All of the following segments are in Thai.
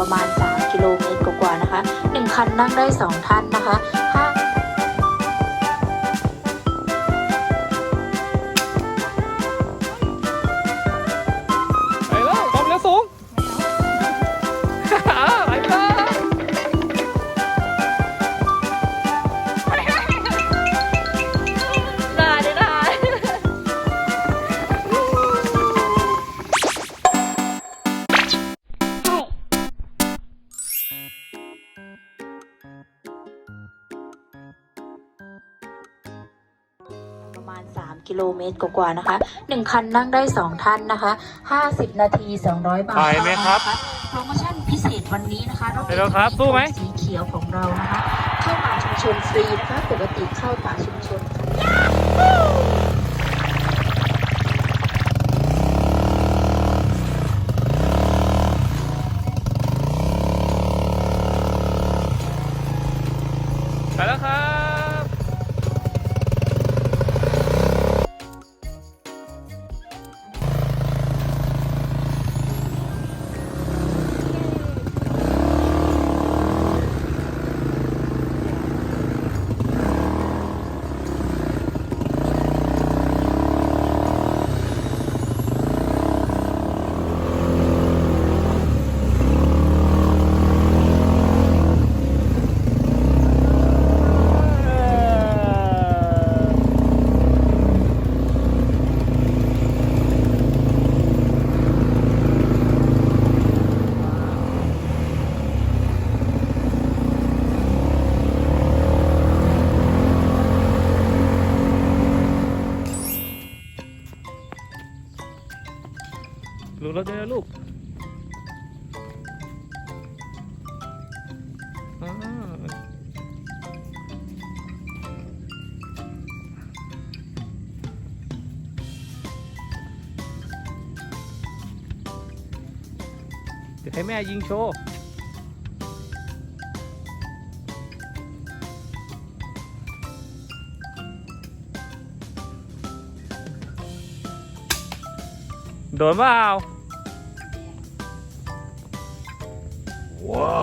ประมาณ 3 กิโลเมตรกว่าๆนะคะ 1 คันนั่งได้ 2 ท่านนะคะห้าง เมตรกว่าๆนะคะ1คันนั่งได้ 2 ท่านนะคะ 50 นาที 200 บาทไปไหมครับนะะโปรโมชั่นพิเศษวันนี้นะคะรถไปแล้วครับสู้ไหม สีเขียวของเรานะคะ เข้าป่าชุมชนฟรีนะคะ ปกติเข้าป่าชุมชนค่ะ ลูกรถด้วยนะลูกอ่าเดี๋ยวให้แม่ยิงโชว์โดนเปล่า ว้า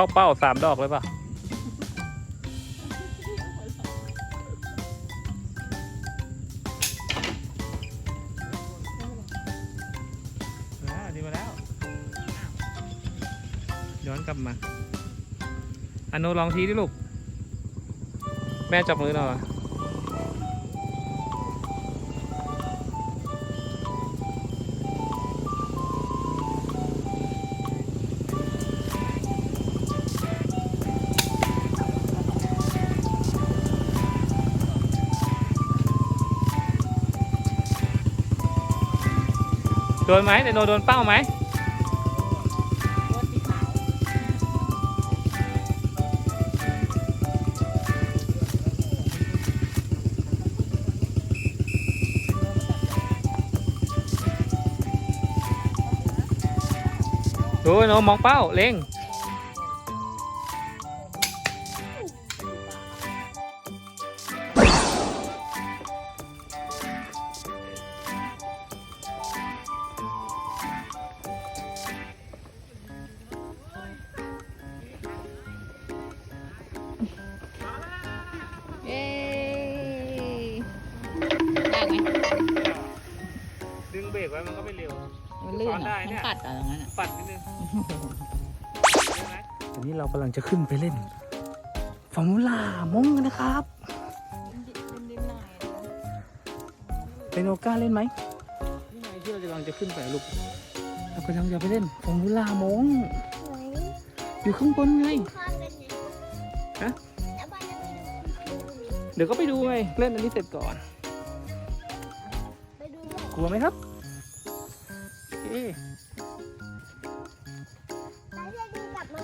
เข้าเป้าสามดอกเลยป่ะอ่าดีมาแล้ว ย้อนกลับมาอันโนลองทีดิลูก แม่จับมือหน่อย ดนไหมแต่โนโดนเป้าไหมดูโนมองเป้าเล็ง ว้มันก็ไม่เร็ว มันลื่นซ้อนได้อะเนี่ต้อยงปัดอะตรงนั้นอะปัดนิดนึงตอนนี้เรากำลังจะขึ้นไปเล่นฟอร์มูล่ามงกันนะครับไดโนกล้าเล่นไหมนี่ไงที่เรากำลังจะขึ้นไปลูก เรากำลังจะไปเล่นฟอร์มูล่ามง อยู่ข้างบนไง ฮะ เดี๋ยวก็ไปดูไง เล่นอันนี้เสร็จก่อนไปดูด้วยกลัวไหมครับโอ เคแล้วจะดีกลับมา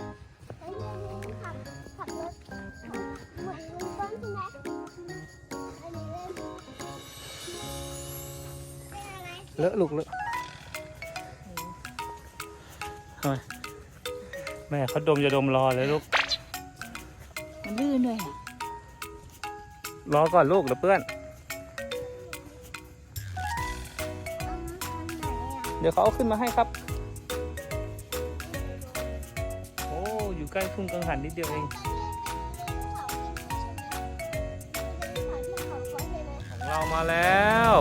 แล้วจะดีขับขับรถเหมือนลุงต้นใช่ไหมอันนี้เล่นเป็นอะไรเลอะลูกเลอะทำไมแม่เขาดมจะดมรอเลยลูก มันลื่นด้วยค่ะรอก่อนลูกเดี๋ยวเพื่อน ดี๋ยวเขาเอาขึ้นมาให้ครับ โอ้อยู่ใกล้ทุ่งกังหันนิดเดียวเองของเรามาแล้ว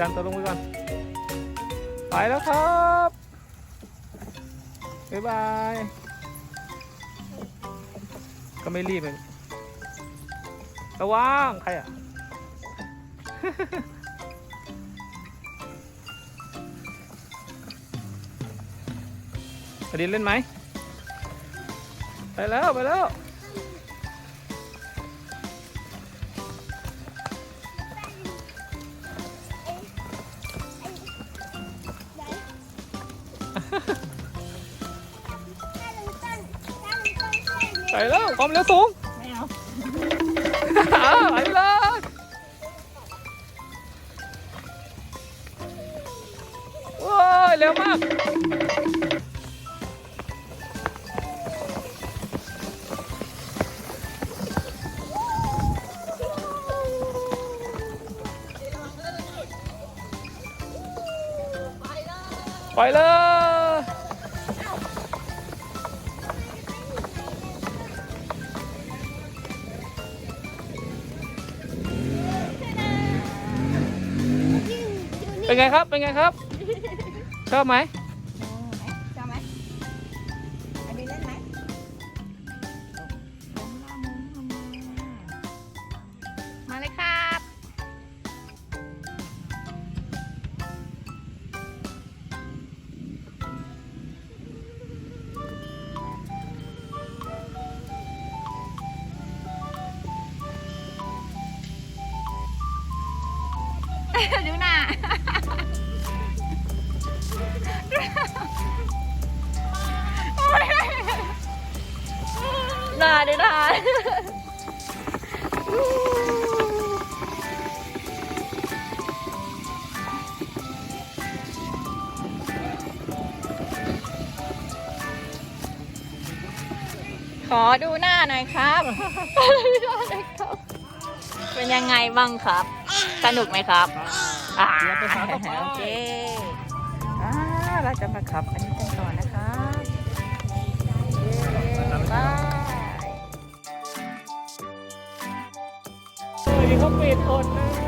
ดันตัวลงไปก่อน ไปแล้วครับ บ๊ายบาย ก็ไม่รีบเลยระวังใครอะอดินเล่นไหม ไปแล้ว ไปแล้ว แล้วความเร็วสูง ไม่เอาอ่าไปเลยโอ้ยเร็วมาก ไปเลย เป็นไงครับ เป็นไงครับ ชอบไหมชอบไหมอันนี้เล่นไหมมาเลยครับดูหน้าดิหน้าขอดูหน้าหน่อยครับเป็นยังไงบ้างครับ สนุกไหมครับ อ่าโอเคอ่าเราจะมาขับอันนี้กันต่อนนะครับเย้บายีเขาปิดอดนะ